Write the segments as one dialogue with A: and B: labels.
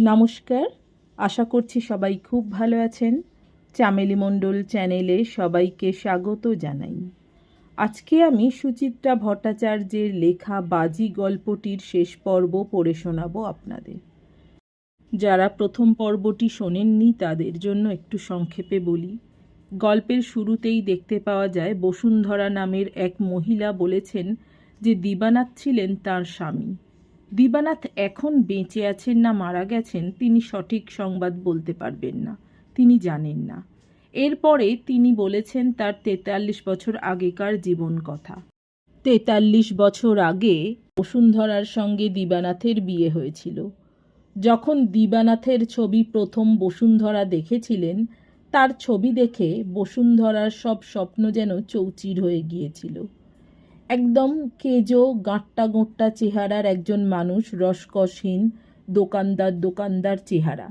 A: নমস্কার। আশা করছি সবাই খুব ভালো আছেন। চামেলি মণ্ডল চ্যানেলে সবাইকে স্বাগত জানাই। আজকে আমি সুচিত্রা ভট্টাচার্যের লেখা বাজি গল্পটির শেষ পর্ব পড়ে শোনাবো আপনাদের। যারা প্রথম পর্বটি শোনেননি, তাদের জন্য একটু সংক্ষেপে বলি। গল্পের শুরুতেই দেখতে পাওয়া যায়, বসুন্ধরা নামের এক মহিলা বলেছেন যে, দিবানাথ ছিলেন তার স্বামী। দিবানাথ এখন বেঁচে আছেন না মারা গেছেন, তিনি সঠিক সংবাদ বলতে পারবেন না, তিনি জানেন না। এরপরে তিনি বলেছেন তার তেতাল্লিশ বছর আগেকার জীবন কথা। তেতাল্লিশ বছর আগে বসুন্ধরার সঙ্গে দিবানাথের বিয়ে হয়েছিল। যখন দিবানাথের ছবি প্রথম বসুন্ধরা দেখেছিলেন, তার ছবি দেখে বসুন্ধরার সব স্বপ্ন যেন চৌচির হয়ে গিয়েছিল। একদম কেজো, গাঁট্টা গোঁট্টা চেহারার একজন মানুষ, রসকসহীন দোকানদার দোকানদার চেহারা।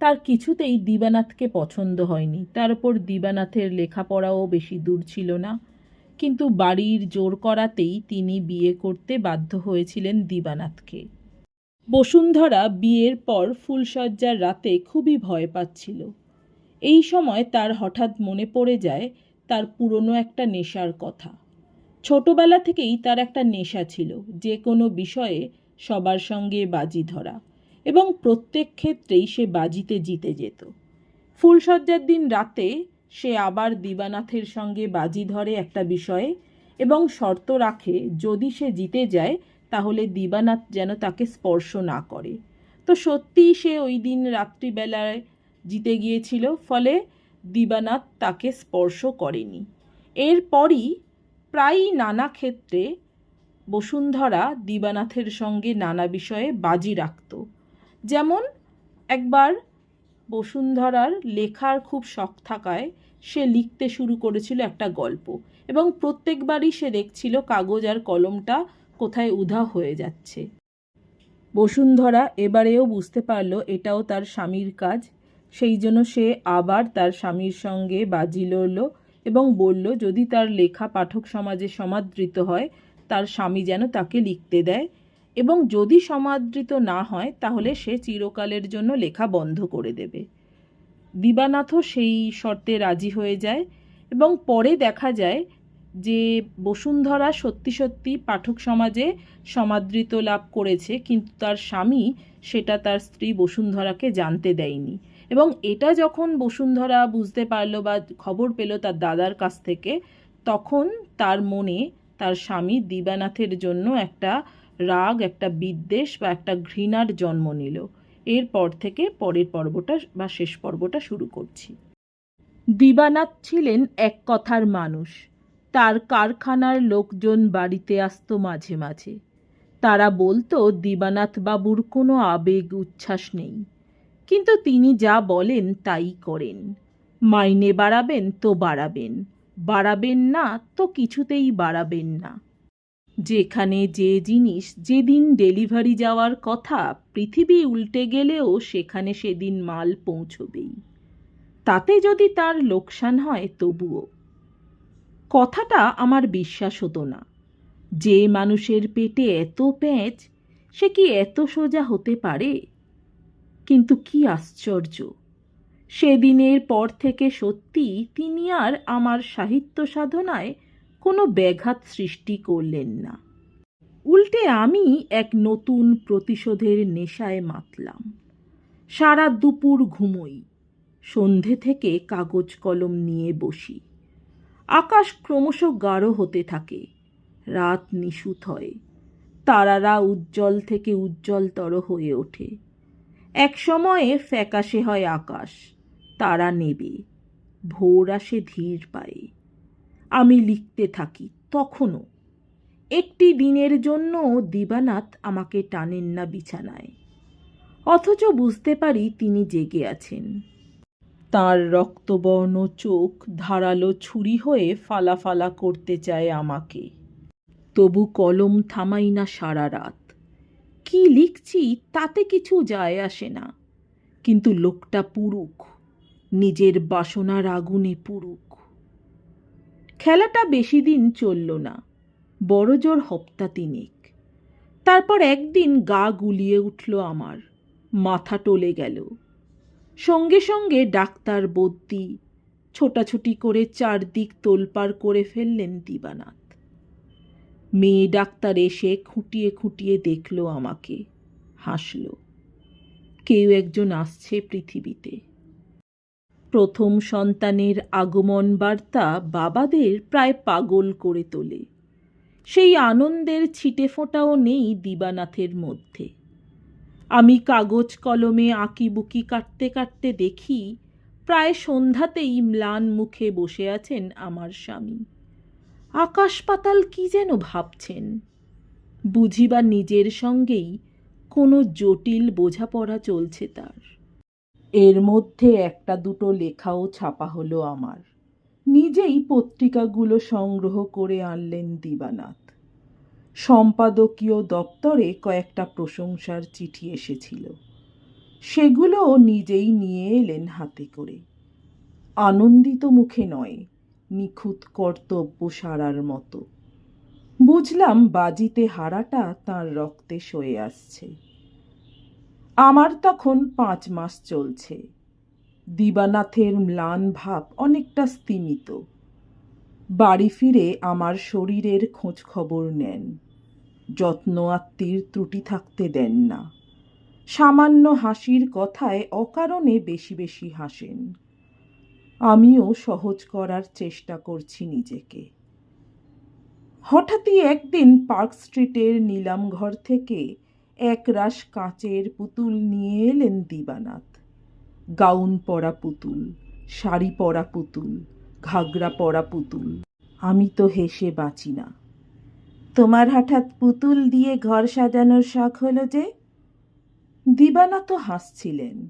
A: তার কিছুতেই দিবানাথকে পছন্দ হয়নি। তার উপর দিবানাথের লেখাপড়াও বেশি দূর ছিল না। কিন্তু বাড়ির জোর করাতেই তিনি বিয়ে করতে বাধ্য হয়েছিলেন দিবানাথকে। বসুন্ধরা বিয়ের পর ফুলসজ্জার রাতে খুবই ভয় পাচ্ছিল। এই সময় তার হঠাৎ মনে পড়ে যায়, তার পুরনো একটা নেশার কথা। ছোটবেলা থেকেই তার একটা নেশা ছিল, যে কোনো বিষয়ে সবার সঙ্গে বাজি ধরা এবং প্রত্যেক ক্ষেত্রেই সে বাজিতে জিতে যেত। ফুলশয্যার দিন রাতে সে আবার দিবানাথের সঙ্গে বাজি ধরে একটা বিষয়ে এবং শর্ত রাখে, যদি সে জিতে যায়, তাহলে দিবানাথ যেন তাকে স্পর্শ না করে। তো সত্যিই সে ওই দিন রাত্রিবেলায় জিতে গিয়েছিল, ফলে দিবানাথ তাকে স্পর্শ করেনি। এরপরই প্রায়ই নানা ক্ষেত্রে বসুন্ধরা দিবানাথের সঙ্গে নানা বিষয়ে বাজি রাখত। যেমন, একবার বসুন্ধরার লেখার খুব শখ থাকায় সে লিখতে শুরু করেছিল একটা গল্প এবং প্রত্যেকবারই সে দেখছিল কাগজ আর কলমটা কোথায় উধা হয়ে যাচ্ছে। বসুন্ধরা এবারেও বুঝতে পারল এটাও তার স্বামীর কাজ, সেই জন্য সে আবার তার স্বামীর সঙ্গে বাজি লড়ল এবং বলল, যদি তার লেখা পাঠক সমাজে সমাদৃত হয়, তার স্বামী যেন তাকে লিখতে দেয়। এবং যদি সমাদৃত না হয়, তাহলে সে চিরকালের জন্য লেখা বন্ধ করে দেবে। দিবানাথও সেই শর্তে রাজি হয়ে যায় এবং পরে দেখা যায় যে বসুন্ধরা সত্যি সত্যি পাঠক সমাজে সমাদৃত লাভ করেছে, কিন্তু তার স্বামী সেটা তার স্ত্রী বসুন্ধরাকে জানতে দেয়নি। এবং এটা যখন বসুন্ধরা বুঝতে পারল বা খবর পেল তার দাদার কাছ থেকে, তখন তার মনে তার স্বামী দিবানাথের জন্য একটা রাগ, একটা বিদ্বেষ বা একটা ঘৃণার জন্ম নিল। এরপর থেকে পরের পর্বটা বা শেষ পর্বটা শুরু করছি। দিবানাথ ছিলেন এক কথার মানুষ। তার কারখানার লোকজন বাড়িতে আসতো মাঝে মাঝে। তারা বলতো দিবানাথ বাবুর কোনো আবেগ, উচ্ছ্বাস নেই। কিন্তু তিনি যা বলেন তাই করেন। মাইনে বাড়াবেন তো বাড়াবেন বাড়াবেন না তো কিছুতেই বাড়াবেন না। যেখানে যে জিনিস যেদিন ডেলিভারি যাওয়ার কথা পৃথিবী উল্টে গেলেও সেখানে সেদিন মাল পৌঁছবেই। তাতে যদি তার লোকসান হয় তবুও। কথাটা আমার বিশ্বাস হতো না। যে মানুষের পেটে এত প্যাঁচ সে কি এত সোজা হতে পারে? কিন্তু কি আশ্চর্য। সেদিনের পর থেকে সত্যি তিনি আর আমার সাহিত্য সাধনায় কোনো ব্যাঘাত সৃষ্টি করলেন না। উল্টে আমি এক নতুন প্রতিশোধের নেশায় মাতলাম। সারা দুপুর ঘুমোই, সন্ধে থেকে কাগজ কলম নিয়ে বসি। আকাশ ক্রমশ গাঢ় হতে থাকে, রাত নিশুত হয়, তারারা উজ্জ্বল থেকে উজ্জ্বলতর হয়ে ওঠে। এক সময়ে ফ্যাকাশে হয় আকাশ, তারা নেবে, ভোর আসে ধীর পায়ে। আমি লিখতে থাকি তখনও, একটি দিনের জন্য দিবানাথ আমাকে টানেন না বিছানায়। অথচ বুঝতে পারি তিনি জেগে আছেন। তার রক্তবর্ণ চোখ ধারালো ছুরি হয়ে ফালাফালা করতে চায় আমাকে। তবু কলম থামাই না সারা রাত। কি লিখছি তাতে কিছু যায় আসে না। কিন্তু লোকটা পুরুক, নিজের বাসনার আগুনে পুরুক। খেলাটা বেশি দিন চলল না বড় জোর হপ্তা তিনেক। তারপর একদিন গা গুলিয়ে উঠল আমার, মাথা টলে গেল। সঙ্গে সঙ্গে ডাক্তার বদ্যি, ছোটাছুটি করে চারদিক তোলপাড় করে ফেললেন দিবানাথ। মেয়ে ডাক্তার এসে খুঁটিয়ে খুঁটিয়ে দেখল আমাকে, হাসল। কেউ একজন আসছে পৃথিবীতে। প্রথম সন্তানের আগমন বার্তা বাবাদের প্রায় পাগল করে তোলে। সেই আনন্দের ছিটে ফোঁটাও নেই দিবানাথের মধ্যে। আমি কাগজ কলমে আঁকিবুকি কাটতে কাটতে দেখি, প্রায় সন্ধ্যাতেই ম্লান মুখে বসে আছেন আমার স্বামী। আকাশ পাতাল কি যেন ভাবছেন? বুঝিবা নিজের সঙ্গেই কোনো জটিল বোঝাপড়া চলছে তার। এর মধ্যে একটা দুটো লেখাও ছাপা হলো আমার। নিজেই পত্রিকাগুলো সংগ্রহ করে আনলেন দিবানাথ। সম্পাদকীয় দপ্তরে কয়েকটা প্রশংসার চিঠি এসেছিল। সেগুলো নিজেই নিয়ে এলেন হাতে করে। আনন্দিত মুখে নয় নিখুঁত কর্তব্য সারার মতো। বুঝলাম বাজিতে হারাটা তার রক্তে সয়ে আসছে। আমার তখন পাঁচ মাস চলছে। দিবানাথের ম্লান ভাব অনেকটা স্তিমিত। বাড়ি ফিরে আমার শরীরের খোঁজ খবর নেন। যত্ন আত্মীর ত্রুটি থাকতে দেন না। সামান্য হাসির কথায় অকারণে বেশি বেশি হাসেন। আমিও সহজ করার চেষ্টা করছি নিজেকে। হঠাৎই একদিন পার্ক স্ট্রিটের নিলামঘর থেকে একরাশ কাঁচের পুতুল নিয়ে এলেন দিবানাথ। গাউন পরা পুতুল, শাড়ি পরা পুতুল, ঘাগরা পরা পুতুল। আমি তো হেসে বাঁচি না। তোমার হঠাৎ পুতুল দিয়ে ঘর সাজানোর শখ হলো যে? দিবানা তো হাসছিলেন।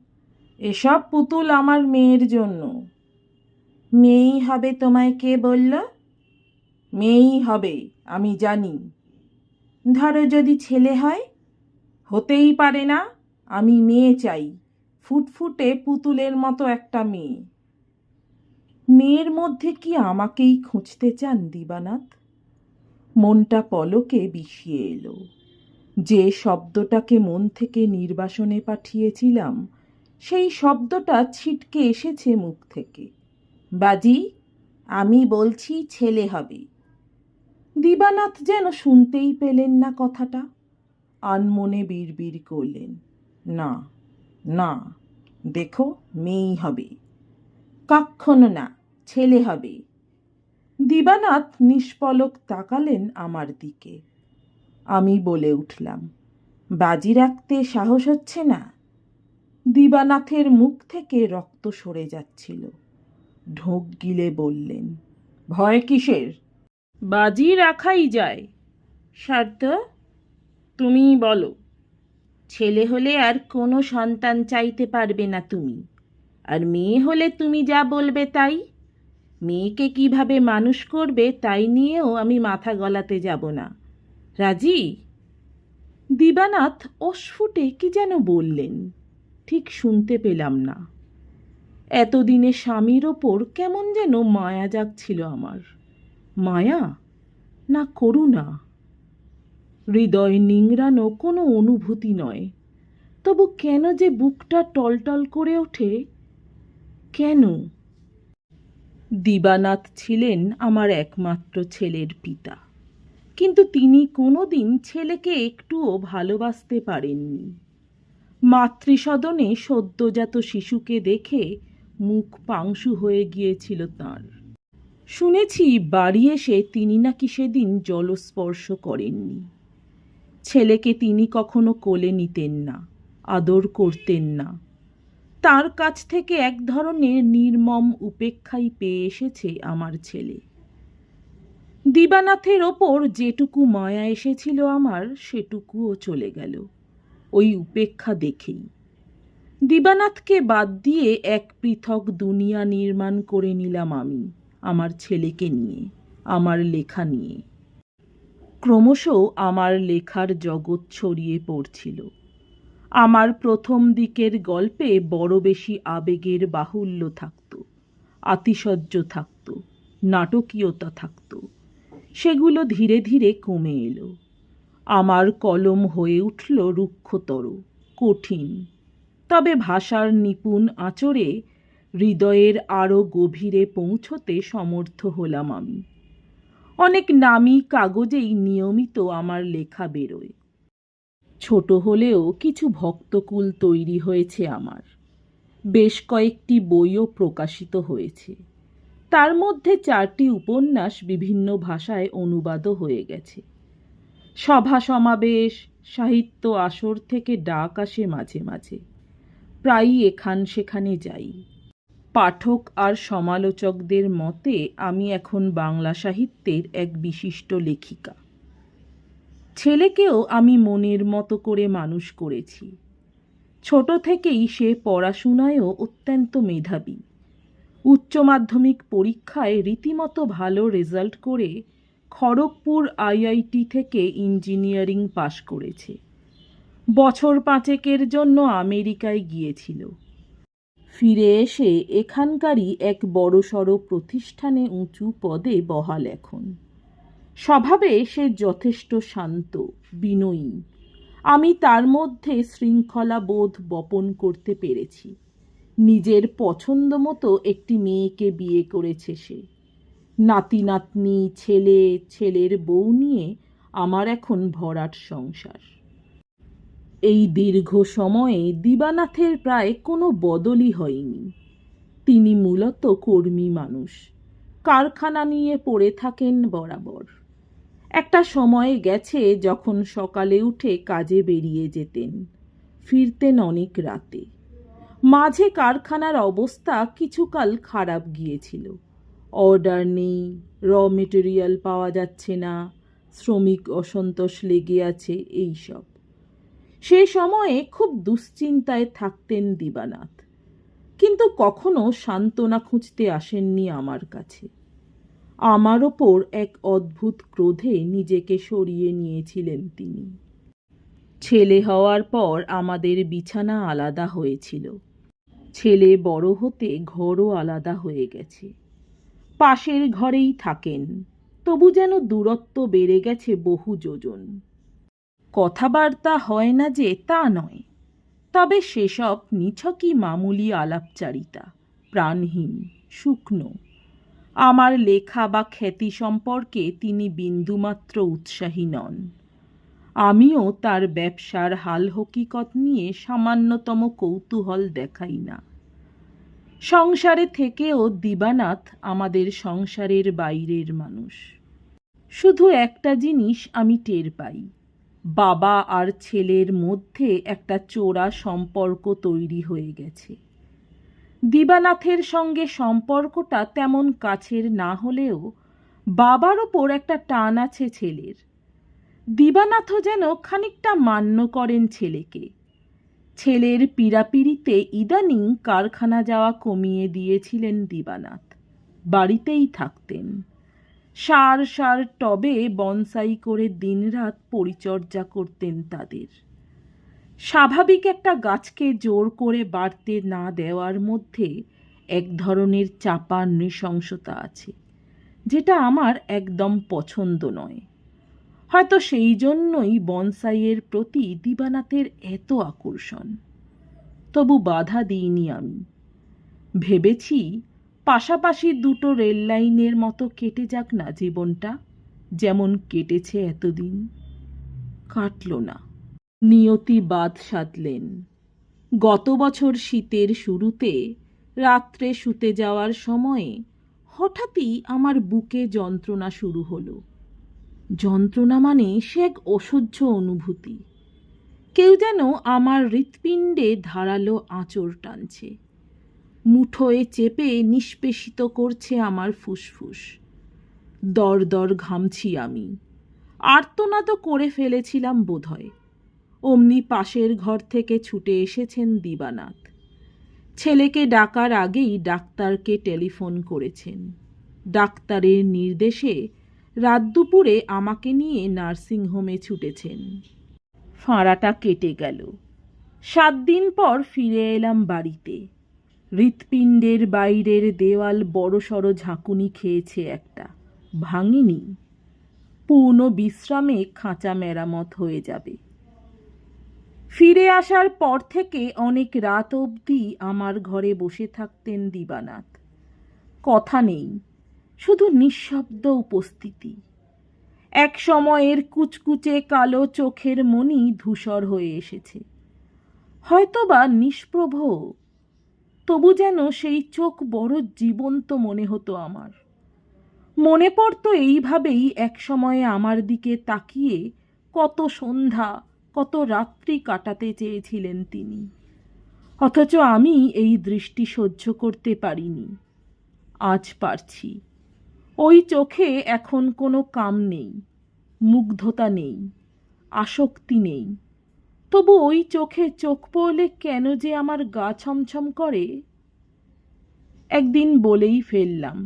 A: এসব পুতুল আমার মেয়ের জন্য। মেয়েই হবে তোমায় কে বলল? মেয়েই হবে, আমি জানি। ধরো যদি ছেলে হয়? হতেই পারে না, আমি মেয়ে চাই। ফুটফুটে পুতুলের মতো একটা মেয়ে। মেয়ের মধ্যে কি আমাকেই খুঁজতে চান দিবানাথ? মনটা পলকে বিষিয়ে এলো। যে শব্দটাকে মন থেকে নির্বাসনে পাঠিয়েছিলাম, সেই শব্দটা ছিটকে এসেছে মুখ থেকে। বাজি, আমি বলছি ছেলে হবে। দিবানাথ যেন শুনতেই পেলেন না কথাটা। আনমনে বিড়বিড় করলেন, না না, দেখো মেয়েই হবে। কক্ষণো না, ছেলে হবে। দিবানাথ নিষ্পলক তাকালেন আমার দিকে। আমি বলে উঠলাম, বাজি রাখতে সাহস হচ্ছে না? দিবানাথের মুখ থেকে রক্ত সরে যাচ্ছিল। ঢোক গিলে বললেন, ভয় কিসের? বাজি রাখাই যায়। শর্ত তুমি বলো। ছেলে হলে আর কোনো সন্তান চাইতে পারবে না তুমি। আর মেয়ে হলে তুমি যা বলবে তাই। মেয়েকে কীভাবে মানুষ করবে তাই নিয়েও আমি মাথা গলাতে যাব না। রাজি? দিবানাথ অস্ফুটে কি যেন বললেন, ঠিক শুনতে পেলাম না। এতদিনে স্বামীর ওপর কেমন যেন মায়া জাগছিল আমার। মায়া না করুণা? হৃদয় নিংড়ানো কোনো অনুভূতি নয়। তবু কেন যে বুকটা টলটল করে ওঠে? কেন? দিবানাথ ছিলেন আমার একমাত্র ছেলের পিতা। কিন্তু তিনি কোনোদিন ছেলেকে একটুও ভালোবাসতে পারেননি। মাতৃসদনে সদ্যজাত শিশুকে দেখে মুখ পাংশু হয়ে গিয়েছিল তাঁর। শুনেছি, বাড়ি এসে তিনি নাকি সেদিন জলস্পর্শ করেননি। ছেলেকে তিনি কখনো কোলে নিতেন না, আদর করতেন না। তার কাছ থেকে এক ধরনের নির্মম উপেক্ষাই পেয়ে এসেছে আমার ছেলে। দিবানাথের ওপর যেটুকু মায়া এসেছিল আমার, সেটুকুও চলে গেল। ওই উপেক্ষা দেখেই। দিবানাথকে বাদ দিয়ে এক পৃথক দুনিয়া নির্মাণ করে নিলাম আমি, আমার ছেলেকে নিয়ে, আমার লেখা নিয়ে। ক্রমশ আমার লেখার জগৎ ছড়িয়ে পড়ছিল। আমার প্রথম দিকের গল্পে বড় বেশি আবেগের বাহুল্য থাকত, আতিশয্য থাকত, নাটকীয়তা থাকত। সেগুলো ধীরে ধীরে কমে এলো। আমার কলম হয়ে উঠল রুক্ষতর, কঠিন তবে ভাষার নিপুণ আচরে হৃদয়ের আরও গভীরে পৌঁছতে সমর্থ হলাম আমি। অনেক নামী কাগজেই নিয়মিত আমার লেখা বেরোয়। ছোট হলেও কিছু ভক্তকুল তৈরি হয়েছে আমার। বেশ কয়েকটি বইও প্রকাশিত হয়েছে। তার মধ্যে চারটি উপন্যাস বিভিন্ন ভাষায় অনুবাদও হয়ে গেছে। সভা সমাবেশ, সাহিত্য আসর থেকে ডাক আসে মাঝে মাঝে। প্রায়ই এখান সেখানে যাই। পাঠক আর সমালোচকদের মতে আমি এখন বাংলা সাহিত্যের এক বিশিষ্ট লেখিকা। ছেলেকেও আমি মনের মতো করে মানুষ করেছি। ছোট থেকেই সে পড়াশোনায়ও অত্যন্ত মেধাবী। উচ্চ মাধ্যমিক পরীক্ষায় রীতিমতো ভালো রেজাল্ট করে খড়গপুর আইআইটি থেকে ইঞ্জিনিয়ারিং পাশ করেছে। বছর পাঁচেকের জন্য আমেরিকায় গিয়েছিল। ফিরে এসে এখানকারই এক বড়সড় প্রতিষ্ঠানে উঁচু পদে বহাল এখন। স্বভাবে সে যথেষ্ট শান্ত, বিনয়ী। আমি তার মধ্যে শৃঙ্খলা বোধ বপন করতে পেরেছি। নিজের পছন্দ মতো একটি মেয়েকে বিয়ে করেছে সে। নাতি, নাতনি, ছেলে, ছেলের বউ নিয়ে আমার এখন ভরাট সংসার। এই দীর্ঘ সময়ে দিবানাথের প্রায় কোনো বদলই হয়নি। তিনি মূলত কর্মী মানুষ। কারখানা নিয়ে পড়ে থাকেন বরাবর। একটা সময়ে গেছে যখন সকালে উঠে কাজে বেরিয়ে যেতেন। ফিরতেন অনেক রাতে। মাঝে কারখানার অবস্থা কিছুকাল খারাপ গিয়েছিল। অর্ডার নেই, র মেটেরিয়াল পাওয়া যাচ্ছে না, শ্রমিক অসন্তোষ লেগে আছে এইসব। সে সময়ে খুব দুশ্চিন্তায় থাকতেন দিবানাথ। কিন্তু কখনো সান্ত্বনা খুঁজতে আসেননি আমার কাছে। আমার ওপর এক অদ্ভুত ক্রোধে নিজেকে সরিয়ে নিয়েছিলেন তিনি। ছেলে হওয়ার পর আমাদের বিছানা আলাদা হয়েছিল। ছেলে বড় হতে ঘরও আলাদা হয়ে গেছে। পাশের ঘরেই থাকেন। তবু যেন দূরত্ব বেড়ে গেছে বহু যোজন। কথাবার্তা হয় না যে তা নয়। তবে সেসব নিছকই মামুলি আলাপচারিতা, প্রাণহীন, শুকনো। আমার লেখা বা খ্যাতি সম্পর্কে তিনি বিন্দুমাত্র উৎসাহী নন। আমিও তার ব্যবসার হাল হকিকত নিয়ে সামান্যতম কৌতূহল দেখাই না। সংসারে থেকেও দিবানাথ আমাদের সংসারের বাইরের মানুষ। শুধু একটা জিনিস আমি টের পাই। বাবা আর ছেলের মধ্যে একটা চোরা সম্পর্ক তৈরি হয়ে গেছে। দিবানাথের সঙ্গে সম্পর্কটা তেমন কাছের না হলেও বাবার ওপর একটা টান আছে ছেলের। দিবানাথও যেন খানিকটা মান্য করেন ছেলেকে। ছেলের পীড়াপিড়িতে ইদানিং কারখানা যাওয়া কমিয়ে দিয়েছিলেন দিবানাথ। বাড়িতেই থাকতেন। সার সার টবে বনসাই করে দিনরাত পরিচর্যা করতেন তাদের। স্বাভাবিক একটা গাছকে জোর করে বাড়তে না দেওয়ার মধ্যে এক ধরনের চাপা নৃশংসতা আছে, যেটা আমার একদম পছন্দ নয়। হয়তো সেই জন্যই বনসাইয়ের প্রতি দিবানাথের এত আকর্ষণ। তবু বাধা দিইনি আমি। ভেবেছি পাশাপাশি দুটো রেল লাইনের মতো কেটে যাক না জীবনটা, যেমন কেটেছে এতদিন। কাটল না। নিয়তি বাদ সাধলেন। গত বছর শীতের শুরুতে, রাত্রে শুতে যাওয়ার সময়ে হঠাৎই আমার বুকে যন্ত্রণা শুরু হলো। যন্ত্রণা মানে সে এক অসহ্য অনুভূতি। কেউ যেন আমার হৃৎপিণ্ডে ধারালো আঁচড় টানছে। মুঠোয় চেপে নিষ্পেষিত করছে আমার ফুসফুস। দর দর ঘামছি আমি। আর্তনা তো করে ফেলেছিলাম বোধহয়। অমনি পাশের ঘর থেকে ছুটে এসেছেন দিবানাথ। ছেলেকে ডাকার আগেই ডাক্তারকে টেলিফোন করেছেন। ডাক্তারের নির্দেশে রাত দুপুরে আমাকে নিয়ে নার্সিংহোমে ছুটেছেন। ফাঁড়াটা কেটে গেল। সাত দিন পর ফিরে এলাম বাড়িতে। হৃৎপিণ্ডের বাইরের দেওয়াল বড়সড় ঝাঁকুনি খেয়েছে একটা। ভাঙেনি। পূর্ণ বিশ্রামে খাঁচা মেরামত হয়ে যাবে। ফিরে আসার পর থেকে অনেক রাত অবধি আমার ঘরে বসে থাকতেন দিবানাথ। কথা নেই, শুধু নিঃশব্দ উপস্থিতি। এক সময়ের কুচকুচে কালো চোখের মনি ধূসর হয়ে এসেছে। হয়তোবা নিষ্প্রভ তবু যেন সেই চোখ বড় জীবন্ত মনে হতো আমার। মনে পড়তো এইভাবেই এক সময়ে আমার দিকে তাকিয়ে কত সন্ধ্যা, কত রাত্রি কাটাতে চেয়েছিলেন তিনি। অথচ আমি এই দৃষ্টি সহ্য করতে পারিনি। আজ পারছি। ওই চোখে এখন কোনো কাম নেই, মুগ্ধতা নেই, আসক্তি নেই। তবু ওই চোখে চোখ পড়লে কেন যে আমার গা ছমছম করে? একদিন বলেই ফেললাম,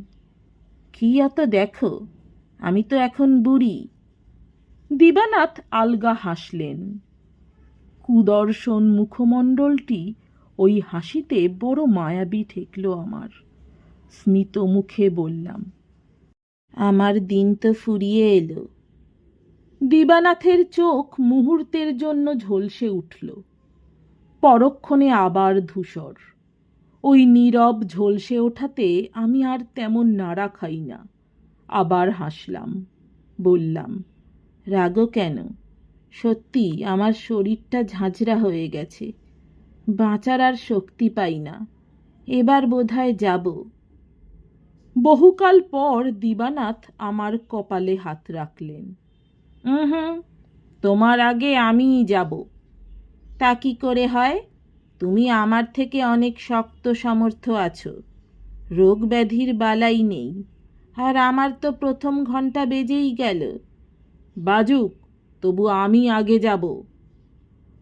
A: কি এত দেখো, আমি তো এখন বুড়ি। দিবানাথ আলগা হাসলেন, কুদর্শন মুখমণ্ডলটি ওই হাসিতে বড় মায়াবী ঠেকল আমার। স্মিত মুখে বললাম, আমার দিন তো ফুরিয়ে এলো। দিবানাথের চোখ মুহূর্তের জন্য ঝলসে উঠল। পরক্ষণে আবার ধূসর। ওই নীরব ঝলসে ওঠাতে আমি আর তেমন নাড়া খাই না। আবার হাসলাম, বললাম, রাগো কেন? সত্যি আমার শরীরটা ঝাঁঝরা হয়ে গেছে। বাঁচার আর শক্তি পাই না। এবার বোধহয় যাব। বহুকাল পর দিবানাথ আমার কপালে হাত রাখলেন। হুম তোমার আগে আমিই যাব। তা কি করে হয়? তুমি আমার থেকে অনেক শক্ত সামর্থ্য আছো। রোগ ব্যাধির বালাই নেই। আর আমার তো প্রথম ঘণ্টা বেজেই গেল। বাজুক, তবু আমি আগে যাব।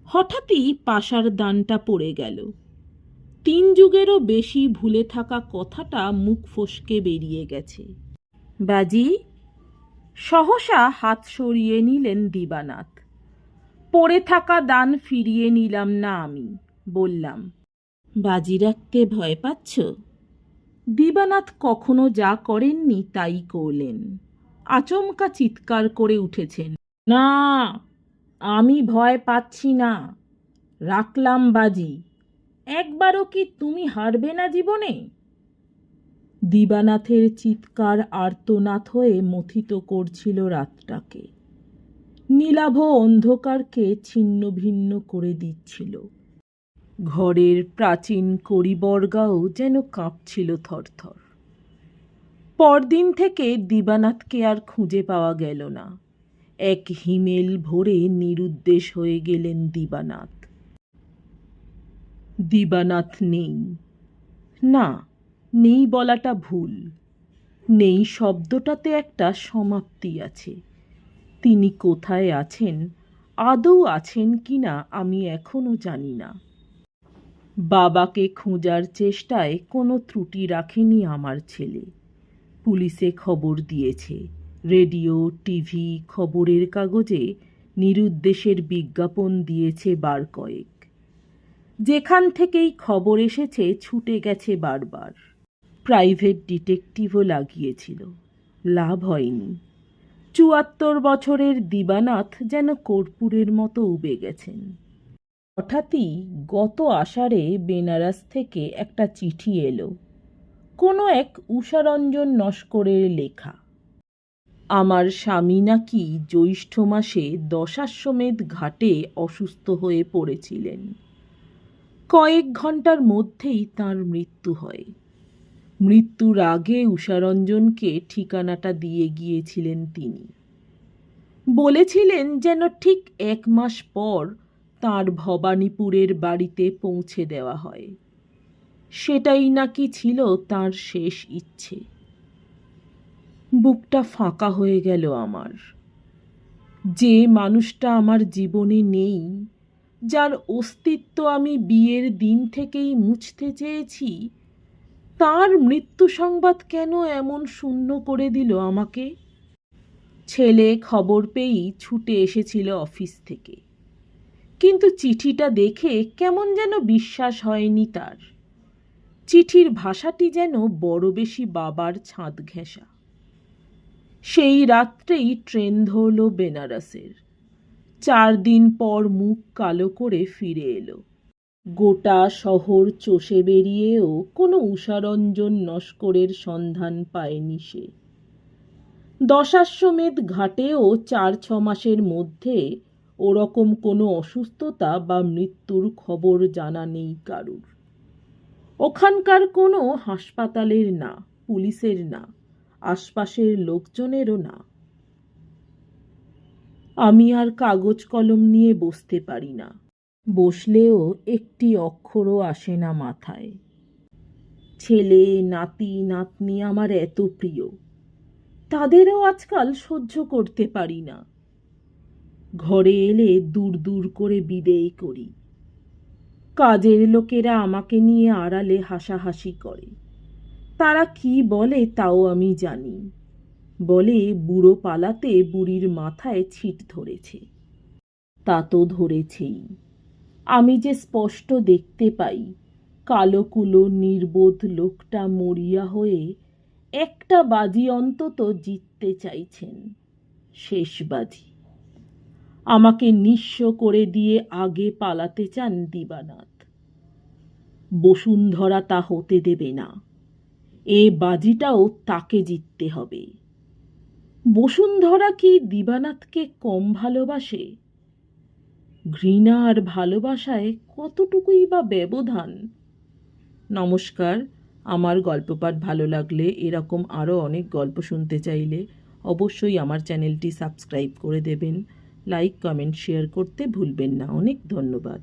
A: হঠাৎই পাশার দানটা পড়ে গেল। তিন যুগেরও বেশি ভুলে থাকা কথাটা মুখ ফসকে বেরিয়ে গেছে। বাজি সহসা হাত সরিয়ে নিলেন দিবানাথ। পড়ে থাকা দান ফিরিয়ে নিলাম না আমি, বললাম বাজি রাখতে ভয় পাচ্ছ? দিবানাথ কখনো যা করেননি তাই করলেন। আচমকা চিৎকার করে উঠেছেন, না, আমি ভয় পাচ্ছি না, রাখলাম বাজি। একবারও কি তুমি হারবে না জীবনে? দিবানাথের চিৎকার আর্তনাথ হয়ে মথিত করছিল রাতটাকে। নীলাভ অন্ধকারকে ছিন্ন ভিন্ন করে দিচ্ছিল। ঘরের প্রাচীন করিবর্গাও যেন কাঁপছিল থরথর। পরদিন থেকে দিবানাথকে আর খুঁজে পাওয়া গেল না। এক হিমেল ভরে নিরুদ্দেশ হয়ে গেলেন দিবানাথ। দিবানাথ নেই। না নেই বলাটা ভুল। নেই শব্দটাতে একটা সমাপ্তি আছে। তিনি কোথায় আছেন, আদৌ আছেন কি না আমি এখনও জানি না। বাবাকে খোঁজার চেষ্টায় কোনো ত্রুটি রাখেনি আমার ছেলে। পুলিশে খবর দিয়েছে। রেডিও, টিভি, খবরের কাগজে নিরুদ্দেশের বিজ্ঞাপন দিয়েছে বার কয়েক। যেখান থেকেই খবর এসেছে, ছুটে গেছে বারবার। প্রাইভেট ডিটেকটিভও লাগিয়েছিল। লাভ হয়নি। চুয়াত্তর বছরের দিবানাথ যেন কর্পূরের মতো উবে গেছেন। হঠাৎই গত আষাঢ়ে বেনারস থেকে একটা চিঠি এলো। কোনো এক উষারঞ্জন নস্করের লেখা, আমার স্বামী নাকি জ্যৈষ্ঠ মাসে দশাশ্বমেধ ঘাটে অসুস্থ হয়ে পড়েছিলেন। কয়েক ঘণ্টার মধ্যেই তার মৃত্যু হয়। মৃত্যুর আগে উষারঞ্জনকে ঠিকানাটা দিয়ে গিয়েছিলেন তিনি। বলেছিলেন যেন ঠিক এক মাস পর তার ভবানীপুরের বাড়িতে পৌঁছে দেওয়া হয়। সেটাই নাকি ছিল তার শেষ ইচ্ছে। বুকটা ফাঁকা হয়ে গেল আমার। যে মানুষটা আমার জীবনে নেই, যার অস্তিত্ব আমি বিয়ের দিন থেকেই মুছতে চেয়েছি তার মৃত্যু সংবাদ কেন এমন শূন্য করে দিল আমাকে? ছেলে খবর পেয়েই ছুটে এসেছিল অফিস থেকে। কিন্তু চিঠিটা দেখে কেমন যেন বিশ্বাস হয়নি তার। চিঠির ভাষাটি যেন বড় বেশি বাবার ছাদ ঘেঁষা। সেই রাত্রেই ট্রেন ধরল বেনারসের। চার দিন পর মুখ কালো করে ফিরে এলো। গোটা শহর চষে বেরিয়েও কোনো উষারঞ্জন নস্করের সন্ধান পায়নি সে। দশাশ্বমেধ ঘাটেও চার ছ মাসের মধ্যে ওরকম কোনো অসুস্থতা বা মৃত্যুর খবর জানা নেই কারুর। ওখানকার কোনো হাসপাতালের না, পুলিশের না, আশপাশের লোকজনেরও না। আমি আর কাগজ কলম নিয়ে বসতে পারি না। বসলেও একটি অক্ষরও আসে না মাথায়। ছেলে, নাতি, নাতনি আমার এত প্রিয়, তাদেরও আজকাল সহ্য করতে পারি না। ঘরে এলে দূর দূর করে বিদেয় করি। কাজের লোকেরা আমাকে নিয়ে আড়ালে হাসাহাসি করে। তারা কি বলে তাও আমি জানি। বলে বুড়ো পালাতে বুড়ির মাথায় ছিট ধরেছে। তা তো ধরেছেই। আমি যে স্পষ্ট দেখতে পাই, কালো কুলো নির্বোধ লোকটা মরিয়া হয়ে একটা বাজি অন্তত জিততে চাইছেন, শেষ বাজি। আমাকে নিঃস্ব করে দিয়ে আগে পালাতে চান দিবানাথ। বসুন্ধরা তা হতে দেবে না। এ বাজিটাও তাকে জিততে হবে। বসুন্ধরা কি দিবানাথকে কম ভালোবাসে? ঘৃণা আর ভালোবাসায় কতটুকুই বা ব্যবধান? নমস্কার, আমার গল্প পাঠ ভালো লাগলে এরকম আরও অনেক গল্প শুনতে চাইলে অবশ্যই আমার চ্যানেলটি সাবস্ক্রাইব করে দেবেন। লাইক, কমেন্ট, শেয়ার করতে ভুলবেন না। অনেক ধন্যবাদ।